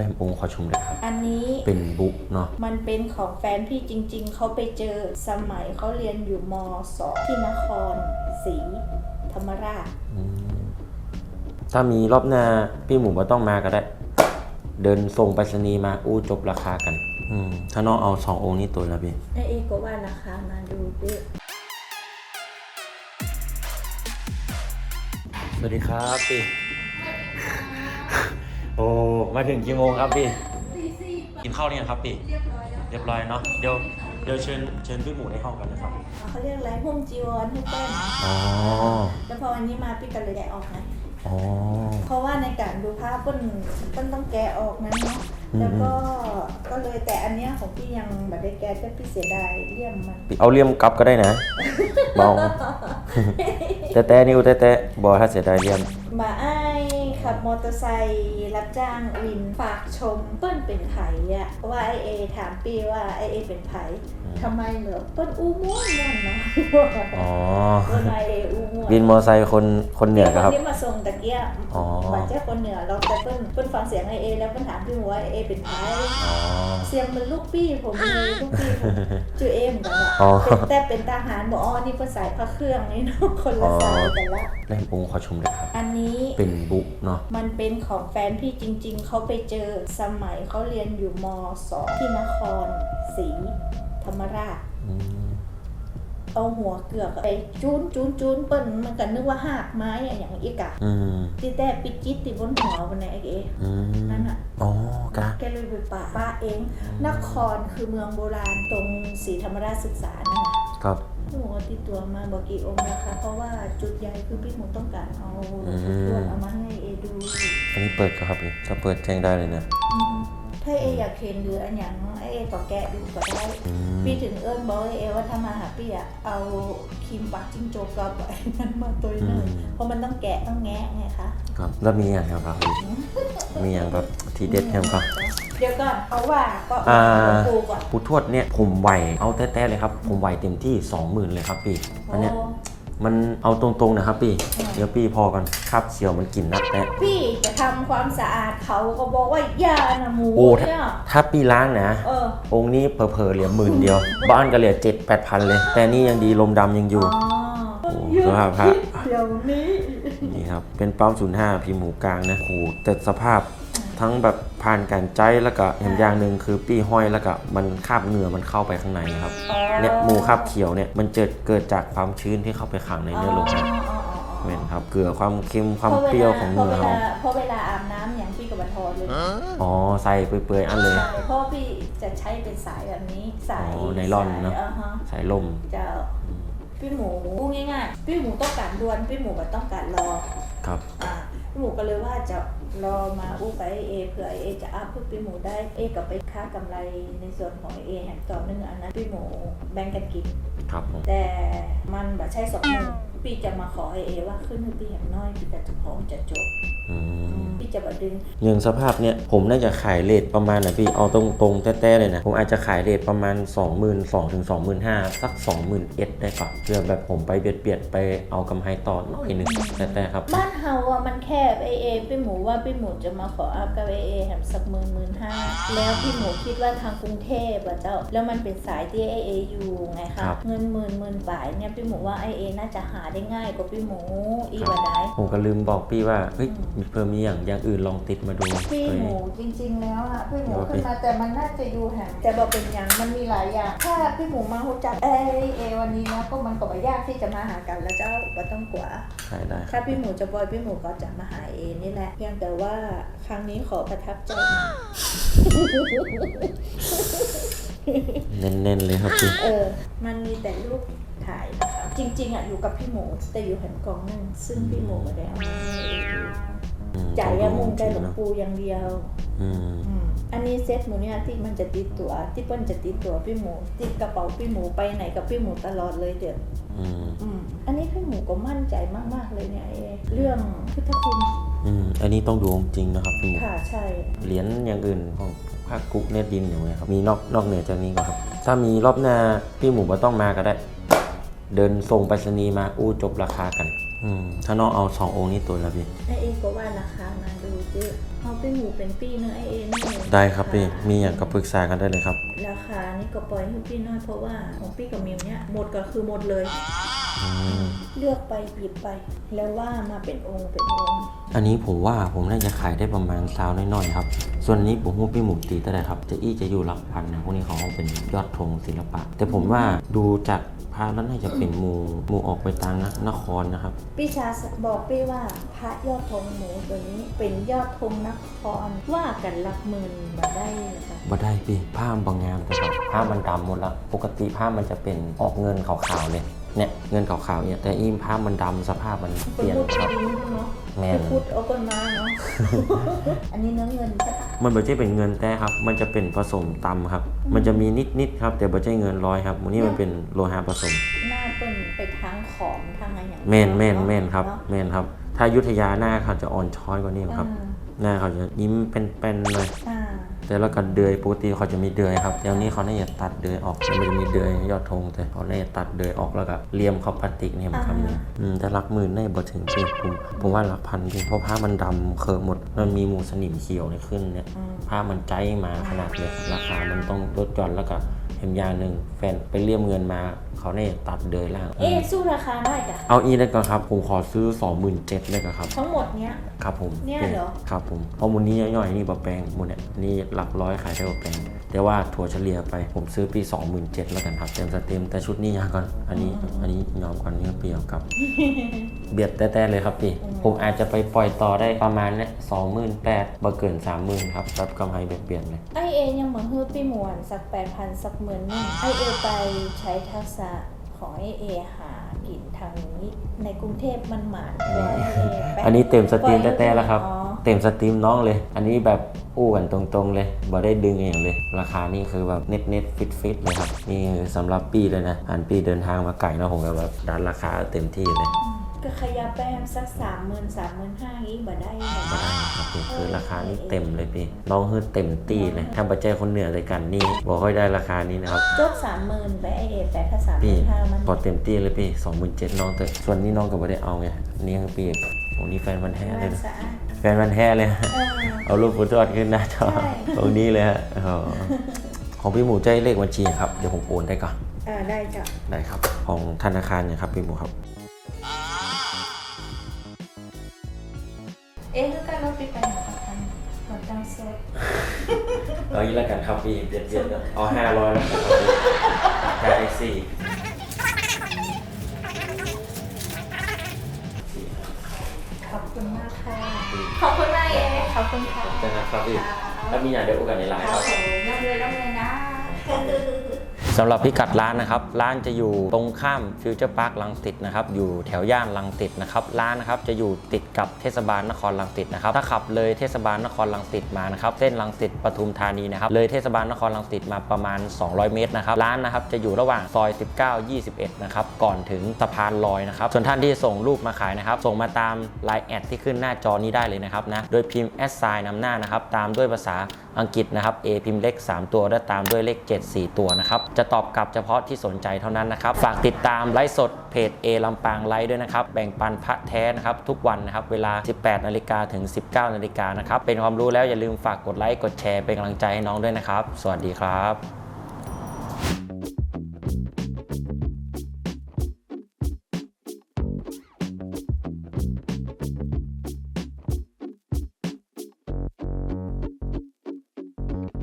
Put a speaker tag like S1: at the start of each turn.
S1: ล่มองค์ขอชมเลยครับ
S2: อันนี้
S1: เป็นบุ๊กเนาะ
S2: มันเป็นของแฟนพี่จริง ๆ เขาไปเจอสมัยเขาเรียนอยู่มสองที่นครศรีธรรมราช
S1: อืมถ้ามีรอบหน้าพี่หมูก็ต้องมาก็ได้ เดินส่งไปรษณีย์มาอู้จบราคากัน อืมถ้าน้องเอาสององค์นี้ตัวแล้วพี่
S2: ไอเอก็ว่าราคามาดูด้วย
S1: สวัสดีครับพี่โอ้มาถึงกี่โมงครับพี่ กินข้าวเนี่ยงครับพี่เรียบร้อยเนาะ เดี๋ยวเดี๋ยวเชิญเชิญพี่หมูในห้องกันนะครับ
S2: เขาเรียกอะไรหุ้มจีวรหุ้มแป้ง
S1: อ๋อ
S2: แล้วพอวันนี้มาพี่ก็เลยแกะออกไง
S1: อ๋อ
S2: เพราะว่าในการดูภาพเปิ้ลเปิ้ลต้องแกะออกนะเนาะ
S1: อืม
S2: แล้วก็ก็เลยแต่อันเนี้ยของพี่ยังบัได้แกะแต่พี่เสียดายเลี่ยมมัน
S1: เอาเลี่ยมกลับก็ได้นะเบาแต่แต่นิ้วแต่แต่บอถ้าเสียดายเลี่ยม
S2: มาไอ้าย ขับมอเตอร์ไซค์รับจ้างวินฝากชมเปิ้ลเป็นไผอะว่าไอเอถามปีว่าไอเอเป็นไผ
S1: อืม
S2: ทำไมเหรอเปิ้ลอู้ม่วนม่วนเนาะ
S1: อ๋อ
S2: เปิ้ลไอเออู้ม่ วน
S1: วินมอไซค์คนคนเหนือ
S2: ค
S1: ครับ
S2: นที่มาส่งตะเกียบ
S1: อ๋อ
S2: บาดเจ็บคนเหนือเราแต่เปิ้ลเปิ้ลฟังเสียงไอเอ แล้วเปิ้ลถามพี่หัวไอเอเป็นไผ
S1: อ๋อ
S2: เสียงมันลูกปี้ผมเลยลูกปี้ผมชื่อเอ็มกันอะ
S1: อ๋อ
S2: เป็นแต่เป็นทหารบอกอ๋อนี่เปิ้ลสายพระเครื่องนี่เนาะคนละสายแต่ละ
S1: เล่มองค์ขอชมเลยครับ
S2: อันนี้
S1: เป็นบุ๊กเนาะ
S2: มันเป็นของแฟนพี่จริง ๆ เขาไปเจอสมัยเขาเรียนอยู่มสองที่นครศรีธรรมราช
S1: อืม
S2: เอาหัวเกือกไปจูนจูนจูนเปิ้นมันก็นึกว่าหากไม้อะอย่างอีกอะ
S1: อืม
S2: ที่แต่ปิดจิตติดบนหัววันไหนไอ้เอ
S1: อืม
S2: นั่นอะ
S1: อ๋อกะ
S2: แกเลยไปป่าป้าเอง นครคือเมืองโบราณตรงศรีธรรมราชศึกษานั่นนะครับพี่หมูเอาติดตัวมาบอกกี่องค์นะคะ เพราะว่าจุดใหญ่คือพี่หมูต้องการเอา
S1: อืม
S2: ตัวเอามาให้เอดู
S1: อันนี้เปิดก็ครับพี่ถ้าเปิดแจ้งได้เลยนะ
S2: อืมถ้าเออยากเห็นหรืออันอย่างไอเอก็แกะดูก็ได้
S1: อืม
S2: พี่ถึงเอิ้นบอกให้เอว่าถ้ามาหาพี่อะเอาครีมปักจิ้งจกกับไอ้นั้นมาตัวหนึงเพราะมันต้องแกะต้องแงะไงคะ
S1: ครับแล้วมีอย่างครับครับพี่มีอย่างแบบทีเด็ดยังครับ
S2: เดี๋ยวก่อนเอาว่าก็
S1: อ่า
S2: เอาปูก่อน
S1: ปูทวดเนี่ยผมไหวเอาแต้ๆเลยครับ ผมไหวเต็มที่20,000เลยครับพี่อันเนี้ย
S2: โอ้
S1: มันเอาตรงๆนะครับพี่ เดี๋ยวพี่พอกันครับเสียวมันกลิ่นนักแตะ
S2: พี่จะทำความสะอาดเขาก็บอกว่าอย่านะหมู
S1: โอ้ถ้า
S2: เนี่ย
S1: ถ้าพี่ล้างนะ
S2: เออ
S1: องค์นี้เผลอๆเหลือหมื่นเดียว บ้านก็เหลือเจ็ดแปดพันเลย แต่นี่ยังดีลมดำยังอยู่
S2: อ๋อ
S1: โอ้สภาพพระ
S2: เดี๋ยวนี้
S1: นี่ครับ เป็นปั๊มศูนย์ห้าพิมพ์หมูกลางนะโอ้โหแต่สภาพ ทั้งแบบผ่านการใจแล้วก็เห็นอย่างหนึ่งคือปี้ห้อยแล้วก็มันคราบเหงื่อมันเข้าไปข้างในครับ
S2: อ๋อ
S1: เนี่ยหมูคราบเขียวเนี่ยมันเกิดเกิดจากความชื้นที่เข้าไปขังในเนื้อโลหะ
S2: อ๋ออ๋ออ๋อ
S1: เห็นครับเกลือความเค็มความเปรี้ยวของ
S2: พ
S1: เนื้อ
S2: เว
S1: เรา
S2: ลาเพราะเวลาอาบน้ำอย่างพี่กับบันทอนเลย
S1: อ๋อใส่เปื่อยๆอันเลย
S2: ใช่เพราะพี่จะใช้เป็นสายแบบนี้สาย
S1: อ๋อไนลอนเนอะ
S2: สายอ่าฮะ
S1: ใส่ลม
S2: จะพี่หมูพูดง่ายๆพี่หมูต้องการดวนพี่หมูก็ต้องการรอ
S1: ครับ
S2: อ่าพี่หมูก็เลยว่าจะ รอมาอู้ไปเอเผื่อเอจะอัพเพื่อพี่หมูได้เอกับไปค้ากำไรในส่วนของเอแหมต่อนึงอันนั้นพี่หมูแบ่งกันกิน
S1: ครับผม
S2: แต่มันแบบใช่สองมือ พี่จะมาขอให้เอว่าขึ้นให้พี่แหมน้อยพี่จะขอจะจบ
S1: อืม
S2: พี่จะบัดดึง
S1: อย่างสภาพเนี่ยผมน่าจะขายเลทประมาณนะพี่เอาตรงๆแต้ๆเลยนะ ผมอาจจะขายเลทประมาณ 2 2 0 0 0ถึง25,000สัก20,000เอ็ดได้ก่อนเพื่อแบบผมไปเบียดเบียดๆไปเอากำไรต่อหน่อยหนึ่งแต้ๆครับ
S2: บ้านเฮาอะมันแคบเอเอพี่หมูว่าพี่หมูจะมาขออัพกับเอเอแหมสักหมื่นหมื่นห้าแล้วพี่หมูคิดว่าทางกรุงเทพอะเจ้าแล้วมันเป็นสายที่เอเออยู่ไง
S1: ครั
S2: คะ
S1: บ
S2: เงินหมื่นหมื่นบาทเนี่ยพี่หมูว่าเอเอน่าจะหาได้ง่ายกว่าพี่หมูอีกว่าได
S1: ผมก็ลืมบอกพี่ว่าเฮ้ยมีเพิ่มมีอย่างอย่างอื่นลองติดมาดู
S2: พี่
S1: เฮ้ย
S2: หมูจริง ๆ แล้วอะพี่หมู
S1: โอเค
S2: ขึ้นมาแต่มันน่าจะอยู่แหมแต่บอกเป็นอย่างมันมีหลายอย่าง ถ้าพี่หมูมาหูจักเอเอวันนี้นะก็มันก็ไม่ยากที่จะมาหากันแล้วเจ้าก็ต้องกลัว
S1: ใช่ได้ค
S2: ถ้า
S1: รับ
S2: พี่หมูจะบอยพี่หมูก็จะมาหาเอนี่แหละเพียงแต่ว่าครั้งนี้ขอประทับใจ
S1: เน้นๆเลยครับพี่
S2: เออ มันมีแต่รูปถ่ายนะคะ จริงๆอะอยู่กับพี่หมูแต่อยู่แผ่นกล่องหนึงซึ่งพี่หมูก็ได้เอามาให้เอดู
S1: อืม
S2: จ่ายยามุงใจหลวง
S1: เนาะ
S2: ปู่อย่างเดียว
S1: อืม
S2: อืมอันนี้เซ็ตหมูเนี่ยที่มันจะติดตัวที่เปิ้ลจะติดตัวพี่หมูติดกระเป๋าพี่หมูไปไหนกับพี่หมูตลอดเลยเดี๋ยว
S1: อืม
S2: อืมอันนี้พี่หมูก็มั่นใจมากๆเลยเนี่ยเอเรื่องพุทธคุณ
S1: อืมอันนี้ต้องดูจริงนะครับพี่หมู
S2: ค่ะใช่
S1: เหรียญอย่างอื่นของภาคกุ๊กเนตดินอย่างเงี้ยครับมีนอกนอกเหนือจากนี้ก็ครับ ถ้ามีรอบหน้าพี่หมูก็ต้องมาก็ได้ เดินส่งไปรษณีย์มาอู้จบราคากัน อืมถ้าน้องเอาสององค์นี้ตัวละพี่
S2: ไอเอก็ว่าราคามาดูเยอะเอาไปหมูเป็นปีเนอะไอเอนี่
S1: ได้ครับพี่ มีอย่างก็ปรึกษากันได้เลยครับ
S2: ราคานี่ก็ปล่อยให้พี่น้อยเพราะว่าของพี่กับมิวเนี่ยหมดก็คือหมดเลย
S1: อืม
S2: เลือกไปหยิบไป แล้วว่ามาเป็นองค์เป็นองค์
S1: อันนี้ผมว่าผมน่าจะขายได้ประมาณซาวน้อยๆครับ ส่วนอันนี้ผมพูดพี่หมูตีเท่าไหร่ครับ จะอี้จะอยู่หลักพันนะพวกนี้เขาเอาเป็นยอดธงศิลปะ แต่ผมว่าดูจาก ภาพแล้วน่าจะเป็นหมูหมูออกไปทางนครนะครับ
S2: พี่ชาบอกพี่ว่าพระยอดธงหมูตัวนี้เป็นยอดธงนครว่ากันหลักหมื่นมาได้นะคะ
S1: บ่ได้พี่ผ้ามันบางงามแต่ครับผ้ามันดำหมดแล้วปกติผ้ามันจะเป็นออกเงินขาวๆเลย เนี่ยเงินขาวๆเนี่ยแต่อีผ้ามันดำสภาพมันเป
S2: คน
S1: ลี่ยน
S2: พูด
S1: ครับ
S2: ดีเนาะ
S1: แม่น
S2: พูดเอาคนมาเนาะ อันนี้เนื้อเงินใช่ปะ
S1: มันไม่ใช่เป็นเงินแต่ครับ มันจะเป็นผสมตำครับ มันจะมีนิดๆครับ แต่ไม่ใช่เงินร้อยครับมันนี้มันเป็นโลหะผสม
S2: หน้าเปิ้นไปทางขอมทางอะไรอย่าง
S1: แม่นแม่น
S2: เาะ
S1: แม่นครับ
S2: เาะ
S1: แม่นครับ ถ้าอยุทธยาหน้าเขาจะอ่อนช้อยกว่านี้ครับ
S2: อ่า
S1: หน้าเขาจะยิ้มเป็นๆเลย
S2: อ่า
S1: แต่แล้วก็เดือยปกติเขาจะมีเดือยครับเดี๋ยวนี้เขาน่าจะตัดเดือยออกแต่มันจะมีเดือยยอดธงแต่เขาน่าจะตัดเดือยออกแล้วก็เลี่ยมเข้าพลาสติกเนี่ยมันทำเนี่ยอืมแต่หลักหมื่นได้บ่ถึงพี่ผมผมว่าหลักพันพี่เพราะผ้ามันดำเคอะหมดมันมีหมูสนิมเขียวเนี่ยขึ้นเนี่ย
S2: อืม
S1: ผ้ามันใจมาขนาดเลยราคามันต้องลดหย่อนแล้วก็ เห็นอย่างหนึ่งแฟนไปเลี่ยมเงินมา เขาเนี่ยตัดเดือยล่าง
S2: เอ๊ะสู้ราคาได้จ้ะ
S1: เอาอีได้ก่อนครับ ผมขอซื้อ 27,000เลยก่อนครับ
S2: ทั้งหมดเนี้ย
S1: ครับผม
S2: เนี่ยเหรอ
S1: ครับผมเพราะมูลนี้ย่อยๆนี่บะแปลงมูลเนี่ยนี่หลักร้อยขายได้บะแปลง แต่ว่าถั่วเฉลี่ยไปผมซื้อปี 27,000แล้วกันครับเต็มสเต็มแต่ชุดนี้ยางก่อน อันนี้อันนี้ยอมก่อนนี่ก็เปรียวกับ เบียดแต่ ๆ เลยครับพี่ ผมอาจจะไปปล่อยต่อได้ประมาณเนี่ยสองหมื่นแปดบ่เกินสามหมื่นครับรับกำไรเบียดๆเลย
S2: ไอเอยังเหมือนฮือปีหมวนสักแปดพันสักหมื่นนี่ไอเอไปใช้ทักษะของไอเอหากินทางนี้ในกรุงเทพมันหมานกว่าไอเอแป๊บ
S1: อันนี้เต็มสตรีมแต่ๆแล้วครับ
S2: อ๋อ
S1: เต็มสตรีมน้องเลย อันนี้แบบอู้กันตรงๆเลยบ่ได้ดึงเองเลย ราคานี่คือแบบเน็ตเน็ตฟิตฟิตเลยครับนี่คือสำหรับปีเลยนะอันปีเดินทางมาไก่นะผมก็แบบดันราคาเต็มที่เลย
S2: ก็ขยับไปสักสามหมื่นสามหมื่นห้าอีกบ่ได้บ่
S1: มา
S2: ได้
S1: ได้ครับพี่คือราคานี้เต็มเลยพี่น้องคือเต็มตีเลยถ้าบัจเจคนเหนือเลยกันนี่บอกค่อยได้ราคานี้นะครับ
S2: จบสามหมื่นไปไอเอแต่ถ้าสามห
S1: พี่
S2: มื่นห้ามัน
S1: พอเต็มตีเลยพี่สองหมื่นเจ็ดน้องแต่ส่วนนี้น้องก็ไม่ได้เอาไงนี่คือ ปีโอ้นี่แฟนมันธุ์แท้เลย
S2: มัน
S1: นะ
S2: สะอาด
S1: แฟนมันธุ์แท้เลยฮะ
S2: เออ
S1: เอารูปฟุตบอลขึ้นหน้าจอ
S2: ใช่
S1: ตรงนี้เลยฮะอ๋อของพี่หมูใจเลขบัญชีครับ เดี๋ยวผมโอนได้ก่อน
S2: อ่าได้จ้ะ
S1: ได้ครับ ของธนาคารเนี่ยครับพี่หมูครับ
S2: เอ๊ะแล้วการรถปิดไปไหนคะทันก่อนตั้งโซด
S1: เอางี้แล้วกันครับพี่เบียดเบียดเอาห้าร้อยแล้วกันครับพี่แค่สี่
S2: ขอบคุณมากค่ะ ขอบคุณมากเอ๊ะขอบคุณค่ะ
S1: จะนะครับพี่ถ้ามีอย่างเดี๋ยวโอกาสในไลน์
S2: ค
S1: ค
S2: รั
S1: รั
S2: บบผมร่ำเลยร่ำเลยนะ
S1: สำหรับพิกัดร้านนะครับ ร้านจะอยู่ตรงข้ามฟิวเจอร์พาร์คลังสิตนะครับ อยู่แถวย่านลังสิตนะครับ ร้านนะครับจะอยู่ติดกับเทศบาลนครลังสิตนะครับ ถ้าขับเลยเทศบาลนครลังสิตมานะครับ เส้นลังสิตปทุมธานีนะครับ เลยเทศบาลนครลังสิตมาประมาณ 200 เมตรนะครับ ร้านนะครับจะอยู่ระหว่างซอย 19 21 นะครับ ก่อนถึงสะพานลอยนะครับ ส่วนท่านที่ส่งรูปมาขายนะครับ ส่งมาตาม Line แอดที่ขึ้นหน้าจอนี้ได้เลยนะครับนะ โดยพิมพ์แอดไซน์นำหน้านะครับ ตามด้วยภาษาอังกฤษนะครับ A พิมพ์เลข3 ตัวและตามด้วยเลข 7 4 ตัวนะครับ จะตอบกลับเฉพาะที่สนใจเท่านั้นนะครับ ฝากติดตามไลฟ์สดเพจ A ลำปางไลฟ์ด้วยนะครับ แบ่งปันพระแท้นะครับ ทุกวันนะครับ เวลา 18 นาฬิกาถึง 19 นาฬิกานะครับ เป็นความรู้แล้วอย่าลืมฝากกดไลค์ กดแชร์ เป็นกำลังใจให้น้องด้วยนะครับ สวัสดีครับ